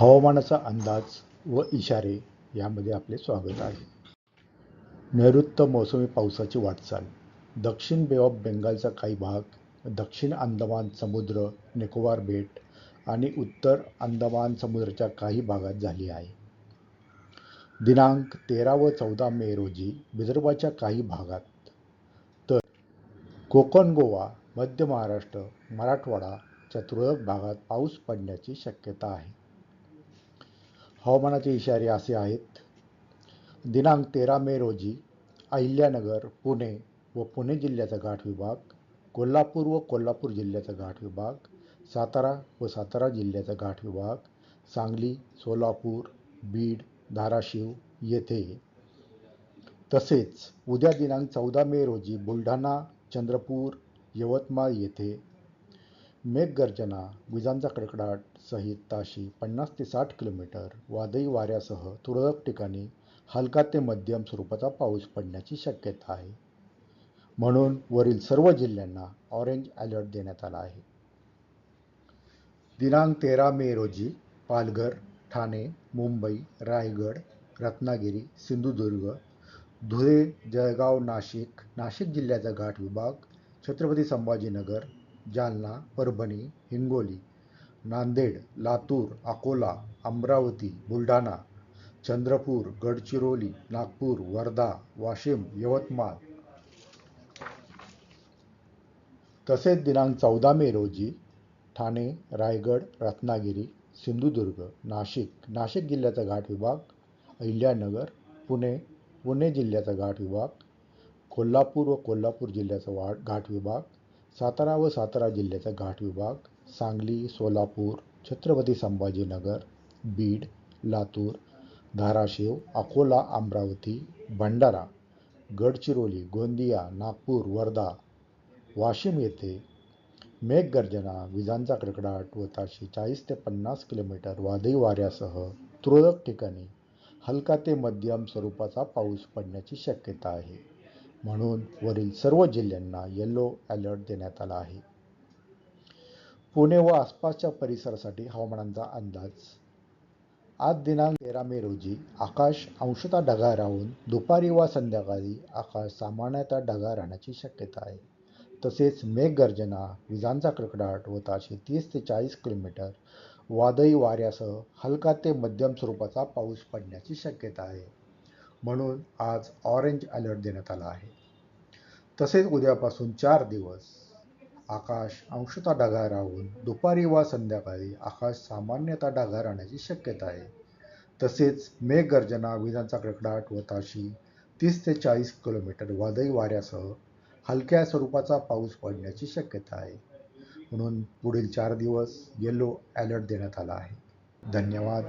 हवामानाचा अंदाज व इशारे यामध्ये आपले स्वागत आहे. नैऋत्य मोसमी पावसाची वाटचाल. दक्षिण बे ऑफ बेंगालचा काही भाग दक्षिण अंदमान समुद्र निकोबार बेट आणि उत्तर अंदमान समुद्राच्या काही भागात झाली आहे. दिनांक तेरा व चौदा मे रोजी विदर्भाच्या काही भागात तर कोकण गोवा मध्य महाराष्ट्र मराठवाडाच्या तुरळक भागात पाऊस पडण्याची शक्यता आहे. हवामानाचे इशारे असे आहेत. दिनांक तेरा मे रोजी अहिल्यानगर पुणे व पुणे जिल्ह्याचा घाट विभाग कोल्हापूर व कोल्हापूर जिल्ह्याचा घाट विभाग सातारा व सातारा जिल्ह्याचा घाट विभाग सांगली सोलापूर बीड धाराशिव येथे. तसेच उद्या दिनांक चौदा मे रोजी बुलढाणा चंद्रपूर यवतमाळ येथे मेघगर्जना विजांचा कडकडाट सहित ताशी पन्नास ते साठ किलोमीटर वादळी वाऱ्यासह तुरळक ठिकाणी हलका ते मध्यम स्वरूपाचा पाऊस पडण्याची शक्यता आहे. म्हणून वरील सर्व जिल्ह्यांना ऑरेंज अलर्ट देण्यात आला आहे. दिनांक तेरा मे रोजी पालघर ठाणे मुंबई रायगड रत्नागिरी सिंधुदुर्ग धुळे जळगाव नाशिक नाशिक जिल्ह्याचा घाट विभाग छत्रपती संभाजीनगर जालना परभणी हिंगोली नांदेड लातूर अकोला अमरावती बुलढाणा चंद्रपूर गडचिरोली नागपूर वर्धा वाशिम यवतमाळ. तसेच दिनांक चौदा मे रोजी ठाणे रायगड रत्नागिरी सिंधुदुर्ग नाशिक नाशिक जिल्ह्याचा घाट विभाग अहिल्यानगर पुणे पुणे जिल्ह्याचा घाट विभाग कोल्हापूर व कोल्हापूर जिल्ह्याचा वा घाट विभाग सातारा व सातारा जिल्ह्याचा घाट विभाग सांगली सोलापूर छत्रपती संभाजीनगर बीड लातूर धाराशिव अकोला अमरावती भंडारा गडचिरोली गोंदिया नागपूर वर्धा वाशिम येथे मेघगर्जना विजांचा कडकडाट व ताशी चाळीस ते पन्नास किलोमीटर वादळी वाऱ्यासह तुरळक ठिकाणी हलका ते मध्यम स्वरूपाचा पाऊस पडण्याची शक्यता आहे. म्हणून वरील सर्व जिल्ह्यांना येलो अलर्ट देण्यात आला आहे. पुणे व आसपासच्या परिसरासाठी हवामानाचा अंदाज. आज दिनांक तेरा मे रोजी आकाश अंशतः ढगाळ राहून दुपारी व संध्याकाळी आकाश सामान्यतः ढगाळ राहण्याची शक्यता आहे. तसेच मेघगर्जना विजांचा कडकडाट व ताशी तीस ते चाळीस किलोमीटर वादळी वाऱ्यासह हलका ते मध्यम स्वरूपाचा पाऊस पडण्याची शक्यता आहे. म्हणून आज ऑरेंज अलर्ट देण्यात आला आहे. तसेच उद्यापासून चार दिवस आकाश अंशतः ढगाळ राहून दुपारी वा संध्याकाळी आकाश सामान्यतः ढगाळ राहण्याची शक्यता आहे. तसेच मेघगर्जना विजांचा कडकडाट व ताशी तीस ते चाळीस किलोमीटर वादळी वाऱ्यासह हलक्या स्वरूपाचा पाऊस पडण्याची शक्यता आहे. म्हणून पुढील चार दिवस येलो अलर्ट देण्यात आला आहे. धन्यवाद.